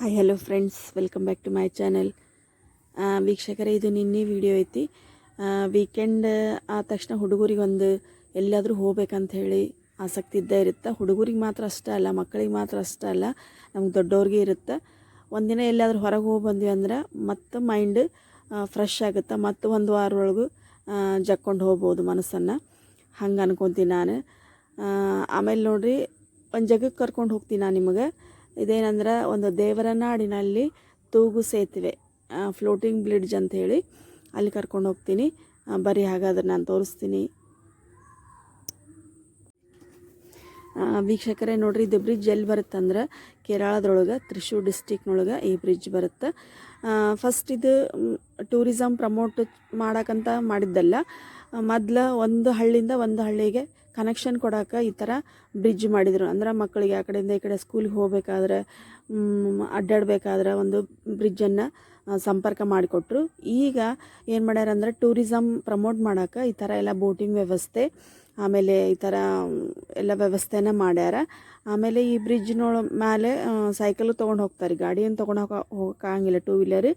Hi hello friends welcome back to my channel ವೀಕ್ಷಕರೇ, ಇದು ನಿನ್ನೆ ವಿಡಿಯೋ ಐತಿ. ವೀಕೆಂಡ್ ಆದ ತಕ್ಷಣ ಹುಡುಗರಿಗೆ ಒಂದು ಎಲ್ಲಾದರೂ ಹೋಗ್ಬೇಕಂತ ಹೇಳಿ ಆಸಕ್ತಿ ಇದ್ದೇ ಇರುತ್ತೆ. ಹುಡುಗರಿಗೆ ಮಾತ್ರ ಅಷ್ಟೇ ಅಲ್ಲ, ಮಕ್ಕಳಿಗೆ ಮಾತ್ರ ಅಷ್ಟೇ ಅಲ್ಲ, ನಮ್ಗೆ ದೊಡ್ಡವ್ರಿಗೆ ಇರುತ್ತೆ. ಒಂದಿನ ಎಲ್ಲಾದರೂ ಹೊರಗೆ ಹೋಗಿ ಬಂದ್ವಿ ಅಂದ್ರೆ ಮತ್ತು ಮೈಂಡ್ ಫ್ರೆಶ್ ಆಗುತ್ತೆ. ಮತ್ತು ಒಂದು ವಾರ ಒಳಗೂ ಜಕ್ಕೊಂಡು ಹೋಗ್ಬೋದು ಮನಸ್ಸನ್ನು. ಹಂಗೆ ಅನ್ಕೊತೀನಿ ನಾನು. ಆಮೇಲೆ ನೋಡಿರಿ, ಒಂದು ಜಗಕ್ಕೆ ಕರ್ಕೊಂಡು ಹೋಗ್ತೀನಿ ನಾನು ನಿಮಗೆ. ಇದೇನಂದ್ರೆ ಒಂದು ದೇವರ ನಾಡಿನಲ್ಲಿ ತೂಗು ಸೇತುವೆ ಫ್ಲೋಟಿಂಗ್ ಬ್ರಿಡ್ಜ್ ಅಂತ ಹೇಳಿ ಅಲ್ಲಿ ಕರ್ಕೊಂಡು ಹೋಗ್ತೀನಿ. ಬರೀ ಹಾಗಾದ್ರೆ ನಾನು ತೋರಿಸ್ತೀನಿ. ವೀಕ್ಷಕರೇ, ನೋಡ್ರಿ, ಇದು ಬ್ರಿಡ್ಜ್ ಎಲ್ಲಿ ಬರುತ್ತಂದ್ರೆ ಕೇರಳದೊಳಗೆ, ತ್ರಿಶೂರ್ ಡಿಸ್ಟಿಕ್ನೊಳಗೆ ಈ ಬ್ರಿಡ್ಜ್ ಬರುತ್ತೆ. ಫಸ್ಟ್ ಇದು ಟೂರಿಸಮ್ ಪ್ರಮೋಟ್ ಮಾಡೋಕ್ಕಂತ ಮಾಡಿದ್ದಲ್ಲ. ಮೊದ್ಲು ಒಂದು ಹಳ್ಳಿಯಿಂದ ಒಂದು ಹಳ್ಳಿಗೆ ಕನೆಕ್ಷನ್ ಕೊಡೋಕೆ ಈ ಥರ ಬ್ರಿಡ್ಜ್ ಮಾಡಿದರು. ಅಂದ್ರೆ ಮಕ್ಕಳಿಗೆ ಆ ಕಡೆಯಿಂದ ಈ ಕಡೆ ಸ್ಕೂಲಿಗೆ ಹೋಗಬೇಕಾದ್ರೆ ಅಡ್ಡಾಡಬೇಕಾದ್ರೆ ಒಂದು ಬ್ರಿಡ್ಜನ್ನು ಸಂಪರ್ಕ ಮಾಡಿಕೊಟ್ರು. ಈಗ ಏನು ಮಾಡ್ಯಾರ ಅಂದ್ರೆ ಟೂರಿಸಮ್ ಪ್ರಮೋಟ್ ಮಾಡೋಕೆ ಈ ಥರ ಎಲ್ಲ ಬೋಟಿಂಗ್ ವ್ಯವಸ್ಥೆ, ಆಮೇಲೆ ಈ ಥರ ಎಲ್ಲ ವ್ಯವಸ್ಥೆನ ಮಾಡ್ಯಾರ. ಆಮೇಲೆ ಈ ಬ್ರಿಡ್ಜ್ನೊಳ ಮೇಲೆ ಸೈಕಲ್ಲು ತೊಗೊಂಡು ಹೋಗ್ತಾರೆ. ಗಾಡಿಯನ್ನು ತೊಗೊಂಡು ಹೋಗ ಹೋಗೋಕ್ಕಾಗಿಲ್ಲ ಟೂ ವೀಲರ್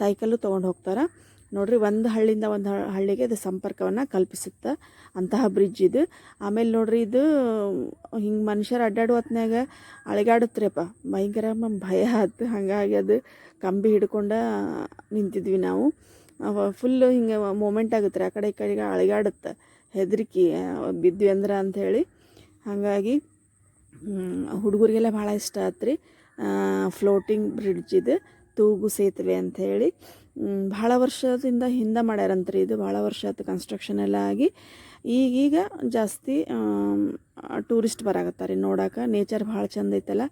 ಸೈಕಲ್ಲು ತೊಗೊಂಡು ಹೋಗ್ತಾರೆ. ನೋಡ್ರಿ, ಒಂದು ಹಳ್ಳಿಯಿಂದ ಒಂದು ಹಳ್ಳಿಗೆ ಇದು ಸಂಪರ್ಕವನ್ನು ಕಲ್ಪಿಸುತ್ತೆ. ಅಂತಹ ಬ್ರಿಡ್ಜ್ ಇದು. ಆಮೇಲೆ ನೋಡ್ರಿ, ಇದು ಹಿಂಗೆ ಮನುಷ್ಯರು ಅಡ್ಡಾಡುವ ಹೊತ್ನ್ಯಾಗ ಅಳಿಗಾಡುತ್ರಿಪ್ಪ ಭಯಂಕರ ಭಯ ಆಯ್ತು ಹಾಗಾಗಿ ಅದು ಕಂಬಿ ಹಿಡ್ಕೊಂಡು ನಿಂತಿದ್ವಿ ನಾವು. ಫುಲ್ಲು ಹಿಂಗೆ ಮೂಮೆಂಟ್ ಆಗುತ್ತೆ ರೀ. ಆ ಕಡೆ ಈ ಕಡೆಗೆ ಅಳಗಾಡುತ್ತೆ. ಹೆದರಿಕೆ ಬಿದ್ವಿ ಅಂದ್ರೆ ಅಂಥೇಳಿ ಹಾಗಾಗಿ ಹುಡುಗರಿಗೆಲ್ಲ ಭಾಳ ಇಷ್ಟ ಆತ್ರಿ. ಫ್ಲೋಟಿಂಗ್ ಬ್ರಿಡ್ಜ್ ಇದು. ತೂಗು ಸೇತುವೆ ಅಂಥೇಳಿ ಭಾಳ ವರ್ಷದಿಂದ ಹಿಂದೆ ಮಾಡ್ಯಾರಂತ್ರಿ ಇದು. ಭಾಳ ವರ್ಷ ಆಯ್ತು ಕನ್ಸ್ಟ್ರಕ್ಷನ್ ಎಲ್ಲ ಆಗಿ. ಈಗೀಗ ಜಾಸ್ತಿ ಟೂರಿಸ್ಟ್ ಬರಾಕತ್ತಾರೆ. ನೋಡಕ್ಕೆ ನೇಚರ್ ಭಾಳ ಚಂದ ಐತಲ್ಲ.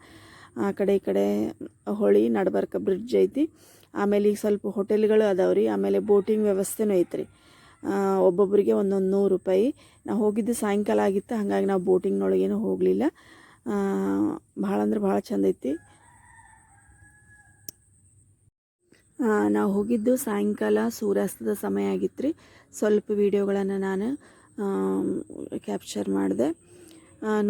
ಆ ಕಡೆ ಈ ಕಡೆ ಹೊಳಿ, ನಡ್ಬರ್ಕ ಬ್ರಿಡ್ಜ್ ಐತಿ. ಆಮೇಲೆ ಈಗ ಸ್ವಲ್ಪ ಹೋಟೆಲ್ಗಳು ಅದಾವ್ರಿ. ಆಮೇಲೆ ಬೋಟಿಂಗ್ ವ್ಯವಸ್ಥೆನೂ ಐತ್ರಿ. ಒಬ್ಬೊಬ್ಬರಿಗೆ ಒಂದೊಂದು ನೂರು ರೂಪಾಯಿ. ನಾವು ಹೋಗಿದ್ದು ಸಾಯಂಕಾಲ ಆಗಿತ್ತು. ಹಾಗಾಗಿ ನಾವು ಬೋಟಿಂಗ್ನೊಳಗೇನು ಹೋಗಲಿಲ್ಲ. ಭಾಳ ಅಂದ್ರೆ ಭಾಳ ಚಂದ ಐತಿ ಆ, ನಾವು ಹೋಗಿದ್ದು ಸಾಯಂಕಾಲ ಸೂರ್ಯಾಸ್ತದ ಸಮಯ ಆಗಿತ್ತು ಸ್ವಲ್ಪ ವೀಡಿಯೋಗಳನ್ನು ನಾನು ಕ್ಯಾಪ್ಚರ್ ಮಾಡಿದೆ.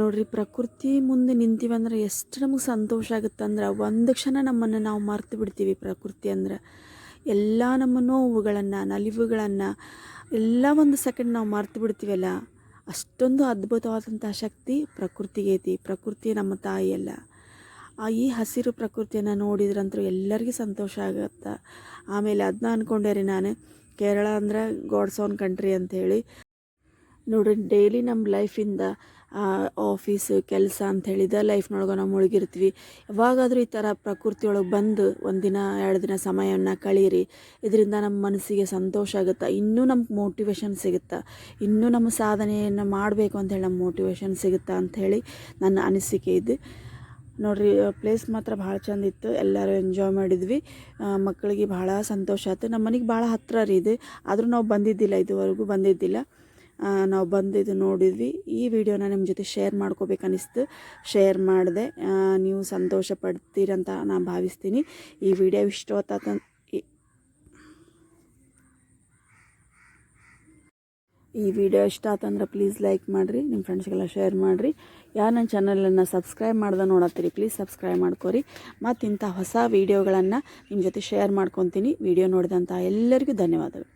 ನೋಡ್ರಿ, ಪ್ರಕೃತಿ ಮುಂದೆ ನಿಂತೀವಂದ್ರೆ ಎಷ್ಟು ನಮಗೆ ಸಂತೋಷ ಆಗುತ್ತೆ ಅಂದ್ರೆ ಒಂದು ಕ್ಷಣ ನಮ್ಮನ್ನು ನಾವು ಮರ್ತು ಬಿಡ್ತೀವಿ ಪ್ರಕೃತಿ ಅಂದ್ರೆ. ಎಲ್ಲ ನಮ್ಮ ನೋವುಗಳನ್ನು, ನಲಿವುಗಳನ್ನು ಎಲ್ಲ ಒಂದು ಸೆಕೆಂಡ್ ನಾವು ಮರ್ತು ಬಿಡ್ತೀವಲ್ಲ, ಅಷ್ಟೊಂದು ಅದ್ಭುತವಾದಂಥ ಶಕ್ತಿ ಪ್ರಕೃತಿಗೆ ಐತಿ ಪ್ರಕೃತಿ ನಮ್ಮ ತಾಯಿಯಲ್ಲ. ಈ ಹಸಿರು ಪ್ರಕೃತಿಯನ್ನು ನೋಡಿದ್ರಂತೂ ಎಲ್ಲರಿಗೂ ಸಂತೋಷ ಆಗತ್ತೆ. ಆಮೇಲೆ ಅದನ್ನ ಅಂದ್ಕೊಂಡೆ ರೀ ನಾನು. ಕೇರಳ ಅಂದ್ರೆ ಗಾಡ್ಸ್ ಓನ್ ಕಂಟ್ರಿ ಅಂಥೇಳಿ. ನೋಡಿ ಡೈಲಿ ನಮ್ಮ ಲೈಫಿಂದ ಆಫೀಸ್ ಕೆಲಸ ಅಂತ ಹೇಳಿದ ಲೈಫ್ನೊಳಗೆ ನಾವು ಮುಳುಗಿರ್ತೀವಿ. ಯಾವಾಗಾದರೂ ಈ ಥರ ಪ್ರಕೃತಿಯೊಳಗೆ ಬಂದು ಒಂದಿನ, ಎರಡು ದಿನ ಸಮಯವನ್ನು ಕಳೀರಿ. ಇದರಿಂದ ನಮ್ಮ ಮನಸ್ಸಿಗೆ ಸಂತೋಷ ಆಗುತ್ತೆ. ಇನ್ನೂ ನಮ್ಗೆ ಮೋಟಿವೇಶನ್ ಸಿಗುತ್ತಾ. ಇನ್ನೂ ನಮ್ಮ ಸಾಧನೆಯನ್ನು ಮಾಡಬೇಕು ಅಂತೇಳಿ ನಮ್ಮ ಮೋಟಿವೇಶನ್ ಸಿಗುತ್ತೆ ಅಂಥೇಳಿ ನನ್ನ ಅನಿಸಿಕೆ ಇದು. ನೋಡ್ರಿ ಪ್ಲೇಸ್ ಮಾತ್ರ ಭಾಳ ಚಂದ ಇತ್ತು. ಎಲ್ಲರೂ ಎಂಜಾಯ್ ಮಾಡಿದ್ವಿ. ಮಕ್ಕಳಿಗೆ ಭಾಳ ಸಂತೋಷ ಆಯ್ತು. ನಮ್ಮ ಮನೆಗೆ ಭಾಳ ಹತ್ತಿರ ರೀ ಇದು. ಆದರೂ ನಾವು ಬಂದಿದ್ದಿಲ್ಲ ಇದುವರೆಗೂ ಬಂದಿದ್ದಿಲ್ಲ. ನಾವು ಬಂದಿದ್ದು ನೋಡಿದ್ವಿ. ಈ ವಿಡಿಯೋನ ನಿಮ್ಮ ಜೊತೆ ಶೇರ್ ಮಾಡ್ಕೋಬೇಕನ್ನಿಸ್ತು. ಶೇರ್ ಮಾಡಿದೆ. ನೀವು ಸಂತೋಷ ಪಡ್ತೀರಂತ ನಾನು ಭಾವಿಸ್ತೀನಿ. ಈ ವಿಡಿಯೋ ಇಷ್ಟವತ್ತ ಈ ವಿಡಿಯೋ ಇಷ್ಟ ಆತಂದ್ರೆ ಪ್ಲೀಸ್ ಲೈಕ್ ಮಾಡಿರಿ ನಿಮ್ಮ ಫ್ರೆಂಡ್ಸ್ಗೆಲ್ಲ ಶೇರ್ ಮಾಡಿರಿ. ಯಾರು ನನ್ನ ಚಾನಲನ್ನು ಸಬ್ಸ್ಕ್ರೈಬ್ ಮಾಡ್ದೆ ನೋಡತ್ತೀರಿ ಪ್ಲೀಸ್ ಸಬ್ಸ್ಕ್ರೈಬ್ ಮಾಡ್ಕೊರಿ. ಮತ್ತು ಇಂಥ ಹೊಸ ವೀಡಿಯೋಗಳನ್ನು ನಿಮ್ಮ ಜೊತೆ ಶೇರ್ ಮಾಡ್ಕೊತೀನಿ. ವಿಡಿಯೋ ನೋಡಿದಂಥ ಎಲ್ಲರಿಗೂ ಧನ್ಯವಾದಗಳು.